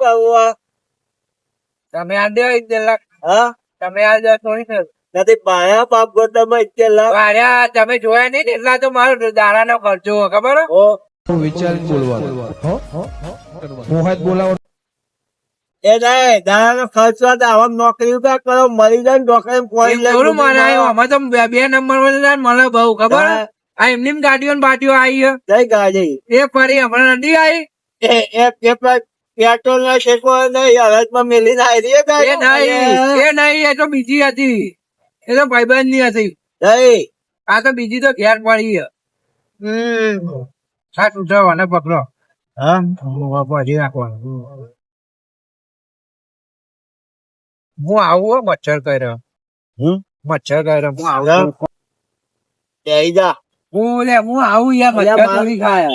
કરવું આ? તમે આ દો ઇત્તેર લાખ હા? તમે આ દો થોડી નથી પાયા પાપ ગોદામાં ઇત્તેર લાખ. વાર્યા તમે જોયા નહીં એટલા તો મારો દાડાનો ખર્ચો ખબર? હે? ઓ વિચાર બોલવાનો? મોહાત બોલાવો. એ નહીં દાડાનો ખર્ચ તો આવા નોકરી ઉપર કરો મરી જાય નોકરી કોઈ થોડું મને અમે તો બે બે નંબરમાં મને બહુ ખબર? આ એમની ગાડીઓ ને બાટીઓ આવી ગઈ ગાડી? એ ફરી હમણાં નથી આવી એ એ પેટ્રોલ ના શેકો હરજમાં મેલીને આવી રહી એ નહીં એ નહીં એ તો બીજી હતી. એ તો ભાઈબંધની હતી આ તો બીજી તો ઘેર પડી હે. હમ. સાત ઉઠાવવાને પકડો. હા. પછી નાખવાનું. હું આવું મચ્છર કર્યો. હમ? મચ્છર કર્યો. હું આવું જા. હું લે હું આવું યાર મચ્છર થોડી ખાય.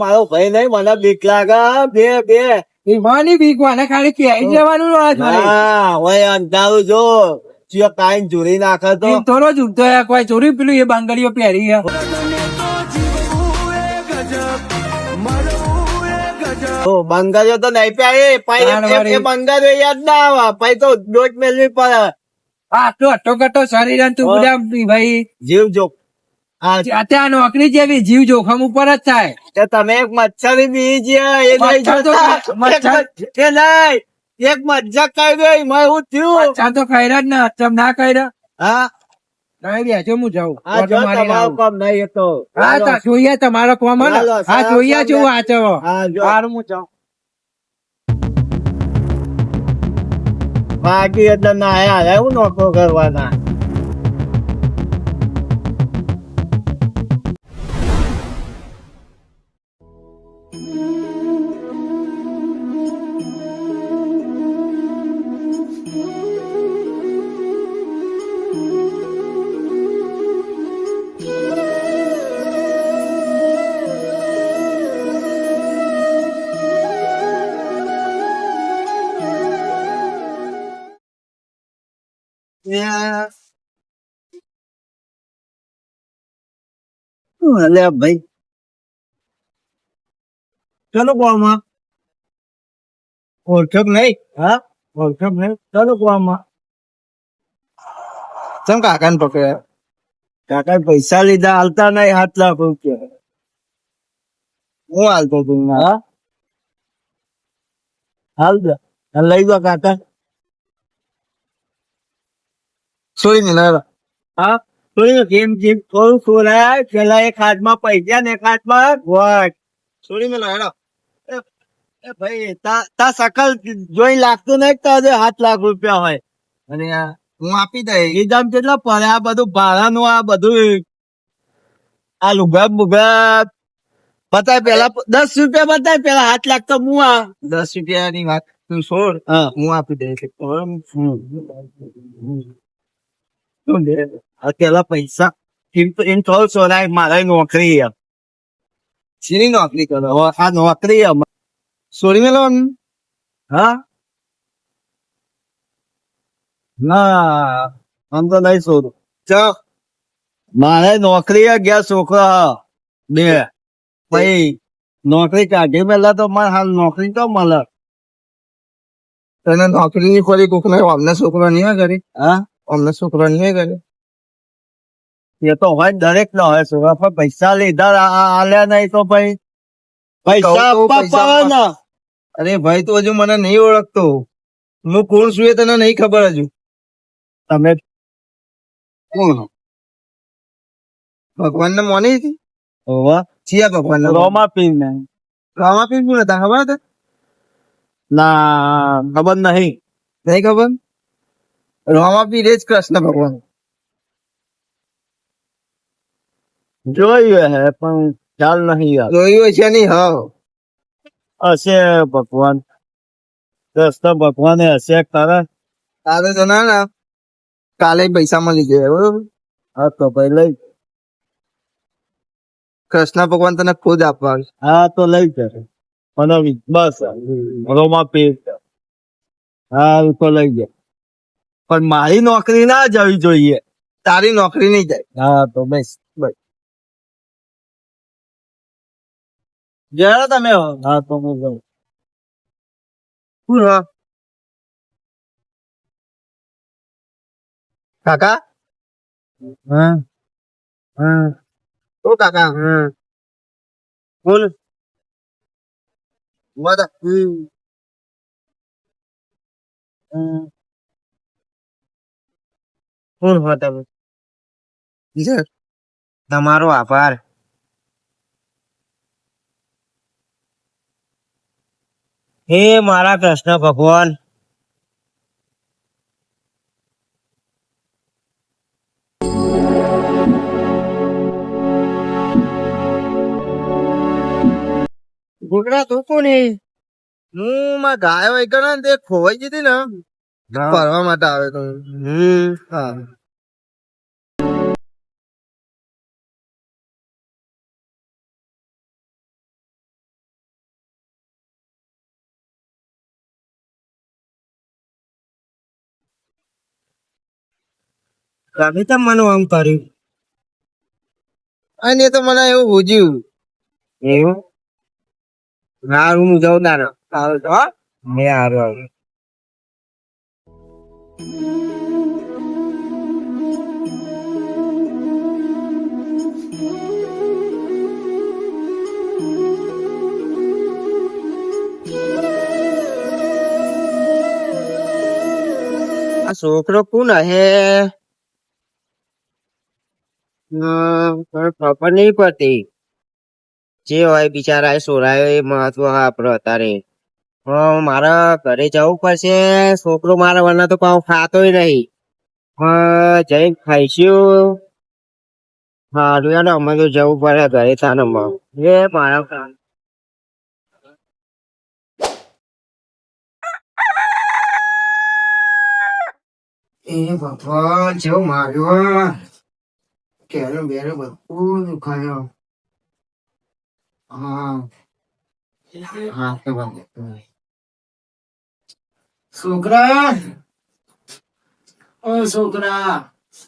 મારો ભાઈ નહીં મને બીક લાગે. બે બે. ઈમાની બીક વાને ખાલી કહી જવાનું. હા હોય અંધારું જો. ચિયો કાઈ ચોરી નાખે તો. થોડો જ ઉઠતો હે, કોઈ ચોરી પેલું એ બાંગડીઓ પહેરી બંગાળીઓ તો નહીં પ્યાય પછી એ- બંગાળીઓ યાદ ના આવે. પછી તો ડોટ મેળવી પડે. આ તો અટો કટો શરીર તું. બધા ભાઈ. જીવ જો હા. અત્યારે નોકરી જેવી જીવ જોખમ ઉપર જ થાય. તમે એક મચ્છરી બી એ નહીં મચ્છર. મચ્છર- એક મચ્છ- એ નહીં એક હું થયું. અચ્છા તો ખૈરા જ ના ચમ ના ખૈરા હા. હું હા તમારું. કામ હા જોઈએ હે હા છું વાંચવો. હા હું જાઉં. બાકી એટલે ના આયા એવું નોકરો કરવાના? ભાઈ. ચલો કોમાં ઓળખક નહીં? હા? ઓળખક નહીં? ચલો કોમાં ચમ કાકા ને પકડ્યા? કાકા પૈસા લીધા, હાલતા નહીં, હાથ લાખ રૂપિયા. હું હાલતો તું હા? હાલ લઈ દો કાકા. સોરી ને હા? થોડી જેમ જેમ થોડું સોરાય પેલા એક હાથમાં પૈસા ને એક હાથમાં વોટ. સોરી મેં હેડો એ ભાઈ તા તા સકલ જોઈ લાગતું નહીં તો હાથ લાખ રૂપિયા હોય. અને હું આપી દઈ એ દામ કેટલા પડે? આ બધું ભાડાનું આ બધું આ લુગા બુગા બતાય પેલા દસ રૂપિયા બતાય પેલા હાથ લાખ તો હું આ. દસ રૂપિયા ની વાત તું છોડ. હા. હું આપી દઈશ. શું લે આ પેલા પૈસા એમ તો એમ cria. સોરાય મારે નોકરી não. Ah, નોકરી છે સોરી મેં લોન હા ના આમ તો નહીં શોધું ચાલ મારે નોકરી ગયા છોકરા બે ભાઈ નોકરી કાઢી પેલા તો મારે હાલ નોકરી તો મળે તને નોકરી ની ખોરી કોક ને અમને છોકરો નહીં કરી હા અમને છોકરો નહીં કર્યો એ તો હોય દરેક નો હોય છોકરા પણ પૈસા લીધા આલ્યા નહીં તો ભાઈ. પૈસા કહું તો આપવા પૈસા અરે ભાઈ તું હજુ મને નહીં ઓળખતો. હું કોણ છું એ તને નહીં ખબર હજુ. તમે કોણ ભગવાન ને મોની હતી? હોવા. ચિયા ભગવાન ને રોમા પીન ને રોમા પીન કોણ હતા? ખબર હતા? ના ખબર નહીં. નહીં ખબર? રામા પીર જ કૃષ્ણ ભગવાન. જોયું હે પણ ખ્યાલ નહીં યાર જોયું છે નહીં હા. હશે ભગવાન. કૃષ્ણ ભગવાન હશે તારા? તારે તો ના ના. કાલે પૈસા મળી ગયા બરોબર? હા તો ભાઈ લઈ. કૃષ્ણ ભગવાન તને ખુદ આપવા. હા તો લઈ જાય મને બસ. રોમા પીર. હા તો લઈ જાય પણ મારી નોકરી ના જવી જોઈએ. તારી નોકરી નહીં જાય. હા તો બસ બસ જરા તમે હા? તો હું જાઉં કોણ કાકા? હા હા. તો કાકા હા. બોલ. મત હમ. હમ. કોણ હો તમે. તમારો આભાર. હે મારા કૃષ્ણ ભગવાન. ગુજરાત તો કોને? હું માં ગાયો એક ને તે ખોવાઈ જતી ને. ફરવા માટે આવે તો. હમ. હા. તમે તો મને આમ કર્યું. અને તો મને એવું એવું? હારું હું જાઉં ના આવે તો મેં હારું હારું. આ છોકરો કોણ હે? ખબર નહીં પડતી. જે હોય બિચારા એ સોરાયો એ મહત્વ આપણો અત્યારે. મારા ઘરે જવું પડશે છોકરો મારા વરના તો પાવ ખાતોય નહીં હા જઈને ખાઈશું હારું યાર અમે તો જવું પડે ઘરે તાનમાં એ મારા કામ એ ભગવાન જેવું માર્યો કેરો બેરો બધું દુખાયો હા હા તો બંધ છોકરા ઓ છોકરા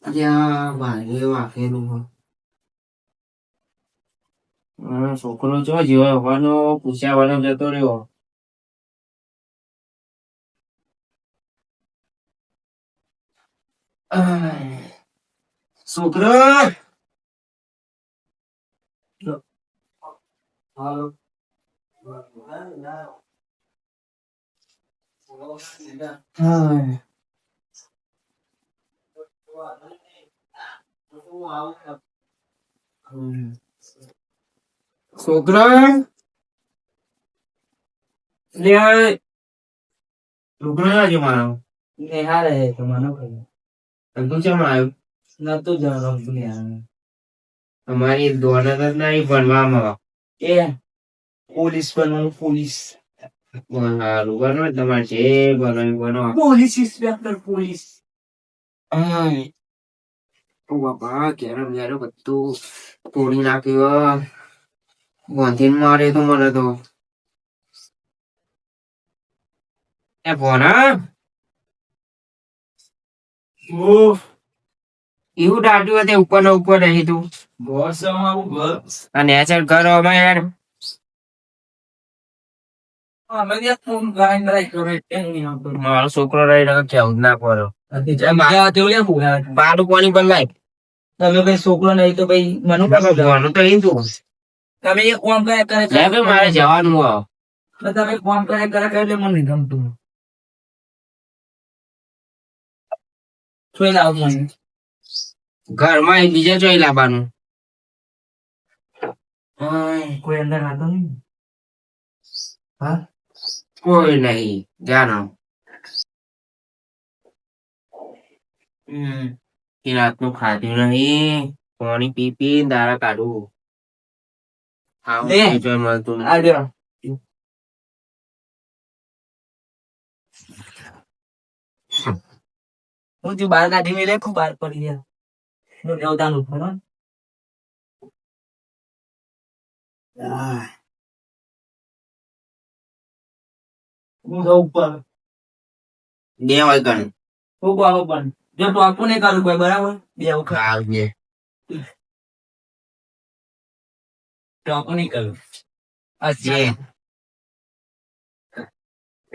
અલ્યા ભાગે વાફેલું હા છોકરો જો જીવા હોવાનો પૂછ્યા વાનો જતો રહ્યો. છોકરો હાલો હાય. હમ. છોકરા? લે છોકરો આજે મારો. નિહાળ હે તો મને કહ્યું તું ચમ આવ્યું? નતું જવાનું નિહાળ અમારી દોનત જ નહીં ભણવામાં. એ. પોલીસ બનવાનું પોલીસ. તમારે જે બનો બનો પોલીસ ઇન્સ્પેક્ટર પોલીસ. આય. બાપા કેરમ જયારે બધું તોડી નાખ્યું ગોંધી મારે તો મને તો. એ ભોના ઓ એવું દાટ્યું હતું ઉપર ને ઉપર રહી તું. બોસ અમારું બસ. અને એચર ઘર અમે યાર મારો છોકરો ના પડો. બારું પાણી પર લાય. તમે કઈ છોકરો નહીં તો ભાઈ મને તો તું તમે એક કામ કરે કરે મારે જવાનું હો તમે કોમ કરે કરે કરે એટલે મને ગમતું. જોઈ લાવ મને. ઘરમાં બીજા જોઈ લાવવાનું. કોઈ અંદર આતો નહીં. હા? કોઈ નહીં જાણો હમ એ રાતનું ખાધું નહીં પાણી પી પી ને દાડા કાઢું હું તું બાર કાઢી મેલે ખૂબ બાર પડી ગયા દેવતાનું ફરો હું જાઉં ઉપર. બે વાગ્યા હું બાબો પણ. જો આપું નહીં કરું કોઈ બરાબર? બે વખત. ખાવજે તો નહીં કરું. જે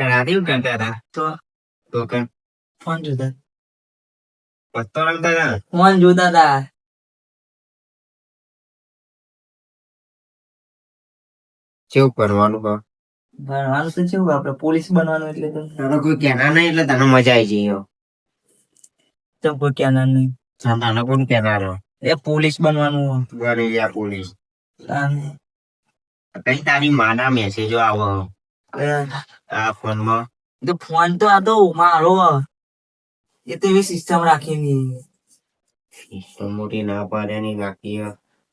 રાતે કરતા હતા? તો? તો ફોન જોતા. પત્તો રમતા હતા? ફોન જોતા હતા. કેવું કરવાનું કહો? ભણવાનું તો કેવું આપણે પોલીસ બનવાનું એટલે તો તારો કોઈ કહેના નહીં એટલે તને મજા આવી જઈએ તો કોઈ કહેનાર નહીં. તને કોણ કહેનારો એ પોલીસ બનવાનું બની ગયા પોલીસ. કઈ તારી માના મેસેજો આવો આ ફોનમાં તો ફોન તો આ તો મારો એ તો એવી સિસ્ટમ રાખેલી સિસ્ટમ મોટી ના પાડે ની બાકી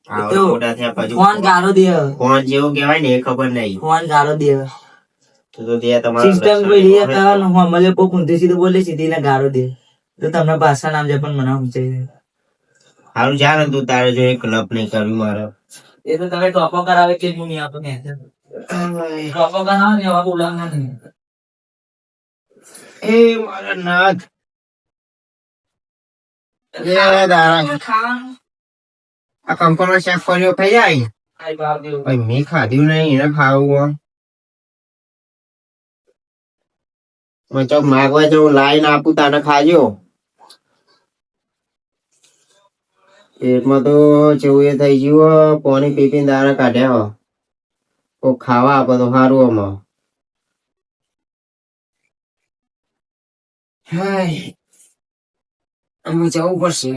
ફોન ગારો દે ફોન જેવું કહેવાય ને એ ખબર નહીં. ફોન ગારો દે તો તો ત્યાં તમારા સિસ્ટમ કોઈ લે કરવાનું હમલે કોક ઊંધી સીધું બોલે સીધી ને ગારો દે તો તમને ભાષા નામ જે પણ મને સમજાય સારું જા ને તું તારે જો એક ક્લબ નહીં કરવી મારે. એ તો તમે ટોપો કરાવે કે હું નહીં આપતો ને ટોપો કરાવે ને એવા બોલાવના નહીં એ મારા નાથ. એ દારા ખાવાનું આ કંકોનો શેફ કર્યો થઈ જાય? ભાઈ મેં ખાધ્યું નહીં એને ખાવું મેં તો માગવા જવું લાઈન આપું તને ખાજો. પેટમાં તો જેવું એ થઈ ગયું પાણી પી પીને દાણા કાઢ્યા હો ખાવા આપો તો સારું આમાં. હાય આમાં જવું પડશે.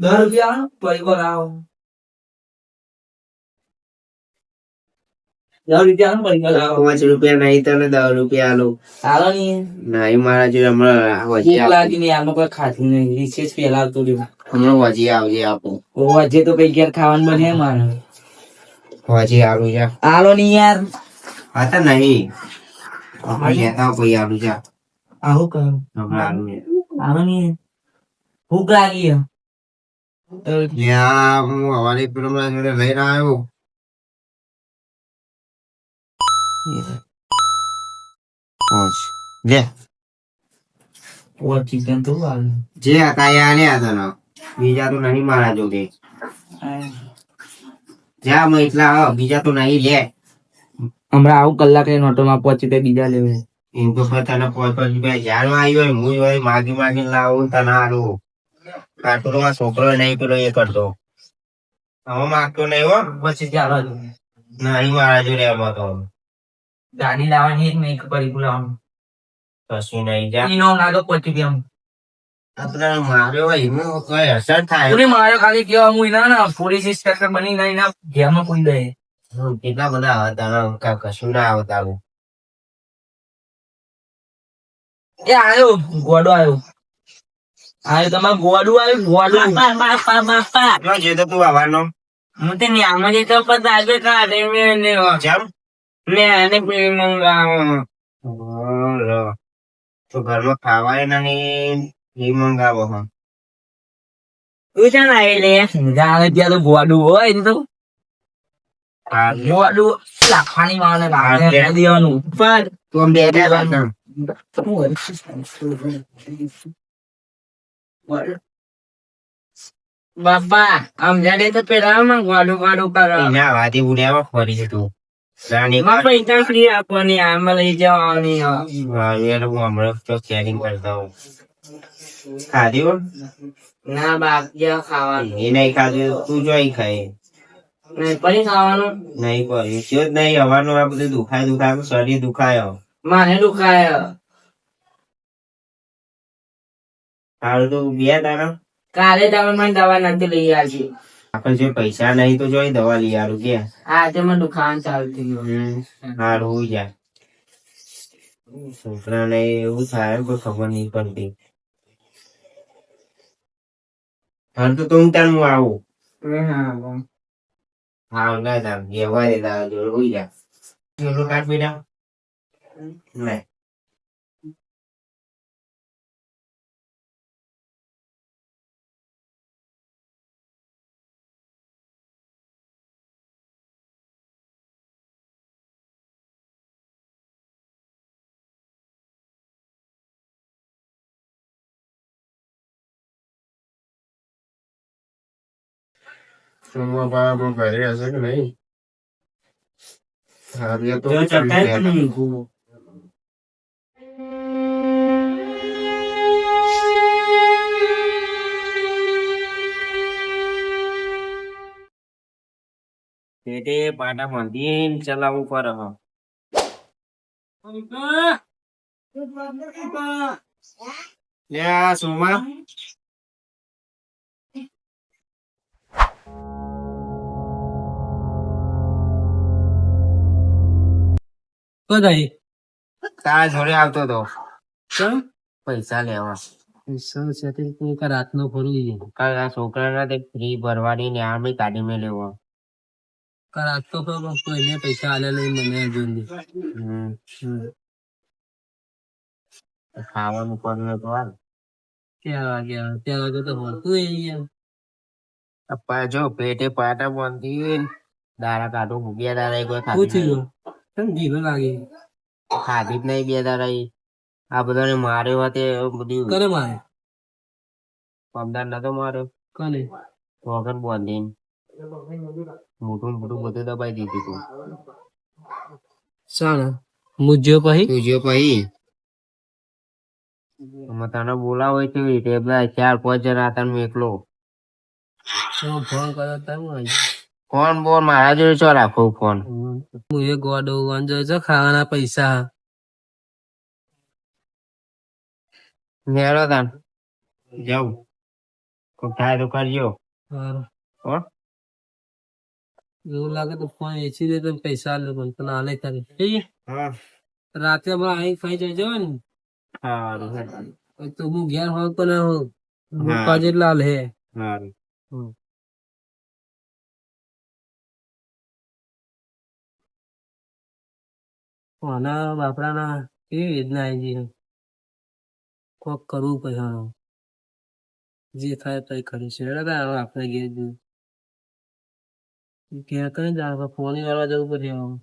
દસ રૂપિયા પૈકો લાવો દસ રૂપિયા પૈકો લાવો પાંચ રૂપિયા નહીં તને દસ રૂપિયા આલું નહીં નહીં મારા જોડે હમણાં ભૂખ લાગી નહીં આમાં કોઈ ખાતું નહીં રિસેસ પેલા આવતું રહ્યું હમણાં વજી આવજે આપો ઓ તો કઈ ઘેર ખાવાનું બને મારે વજી આલું જા આલો નહીં યાર હા તો નહીં આપણે લેતા કોઈ આલું જા આવું કરું હમણાં આલું. આલો નહીં ભૂખ લાગી ત્યાં હું હવારે પેલો મારા જોડે લઈને આવ્યો. પાંચ. લે. પોર ચિકન તો જે હતા એ આલ્યા તને બીજા તો નહીં મારા જોડે. જા અમે એટલા બીજા તો નહીં લે. હમણાં આવું કલાક લઈને ઓટોમાં પહોંચી તે બીજા લેવે એમ તો તને પાંચ પછી ભાઈ જ્યાં આવ્યો હોય હું હોય માગી માગી લાવું તને હારું. કાટુરો માં છોકરો નહીં પેલો એ કરતો. હવે માગતો નહીં હો. પછી ચાલો નહીં મારા જોડે એમાં તો. ગાડી લાવવાની જ નહીં પડી બોલાવાનું કશું નહીં જા. એનો લાગો પહોંચી ગયા આપણે માર્યો હોય કઈ અસર થાય. તું મારે ખાલી કેવા હું એના ના પોલીસ ઇન્સ્પેક્ટર બની ના એના ઘેરમાં કોઈ દે કેટલા બધા હતા કશું ના આવતા. એ આવ્યો ગોડો આયો. આયો તમારે ગોડું આવ્યું ગોડું જો જે તો તું આવવાનો હું તો ન્યામાં જતો પણ આજે કાઢે મેં ને જમ? મેં એને પેલી મંગાવો. તો ઘરમાં ખાવાય નહીં એ મંગાવો હા. તું ને એટલે જાણે ત્યાં તો ગોડું હોય ને તો. ગોડું લાખવાની લાગે દેવાનું. તું હતા બાપા આમ જાડે તો પેલા માં ગોડું ગોડું કરો. એના વાદી ઉડ્યામાં ફરી છે તું. પૈસા ફ્રી આપવાની આમાં લઈ જવાની. હા, હું હમણાં તો ચેકિંગ કરતા હોઉં ખાધી? હો? ના બાકી ખાવાનું. એ નહીં ખાધું તું જોઈ ખાય. નહીં પછી ખાવાનું? નહીં જ નહીં હવાનું આ બધું દુખાય દુખાય શરીર દુખાયો. મારે દુખાય. હાલ તો બે તારા? કાલે તમે મને દવા નથી લઈ આવજો આપણે જો પૈસા નહીં તો જોઈ દવા લઈ આવું કે. આજે મને દુખાન ચાલુ થઈ ગયું. હારું હોય જાય. છોકરાને એવું થાય કોઈ ખબર નહીં પડતી. હાલ તો તું તાર હું આવું? હા ના તાર વ્યવહાર જોડે જાય. પેલું કાઢ બેટા? નહીં સોમવાર ઘરે હશે કે નહીં હવે તો જો ચટાઈ જ નહીં મૂકવું. પેટે પાટા બાંધીને ચલાવવું પડે હ. લે આ સોમા બધાય. તારા જોડે આવતો તો કેમ? પૈસા લેવા પૈસાનું setting કોઈ કા રાતનો ફરું છે. કાલ આ છોકરાના તે ફ્રી ભરવાની ને આ કાઢી મેં લેવો કાલ રાત તો કોઈને પૈસા આલે નહીં મને જોઈ. ખાવાનું પણ તો હાલ ક્યાં વાગે ત્યાં વાગે તો હોતું એ અપ્પા જો પેટે પાટા બાંધી દારા કાઢું ભૂગ્યા દારા કોઈ વાર ખાધી? કેમ ઢીલો લાગે? ખાધી જ નહીં બે દાડા. આ બધાને માર્યો હોતે બધું. કરે મારે પમદાર નતો માર્યો. કને? વગર બાંધીને. મોટું મોટું બધું દબાઈ દીધું તું. સાણા મુજ્યો પહી? પછી અમે તને બોલાવો છે કેવી રીતે? ચાર પાંચ જણા હતા એકલો. શું ફોન કર્યો તમે. ફોન બોન મારા જોડે ચો રાખો ફોન? હું એ ગોડો વાંધો છો ખાવાના પૈસા. નેરો તાન. જાઉં. કોક થાય તો કરજો. એવું લાગે તો ફોન વેચી દે તો પૈસા લે પણ તને આલે તારે. રાતે હમણાં અહીં ખાઈ જઈ જવાય ને. તો હું ઘેર હોઉં તો ના હોઉં? હા. લાલ હે. સારું આના બાપડાના કેવી વેદના આવી ગઈ કોક કરવું પછી. જે થાય તો કરીશ એટલે હવે આપણે ઘેર જઈએ. ઘેર કઈ જાય ફોન કરવા જવું પડશે આવું.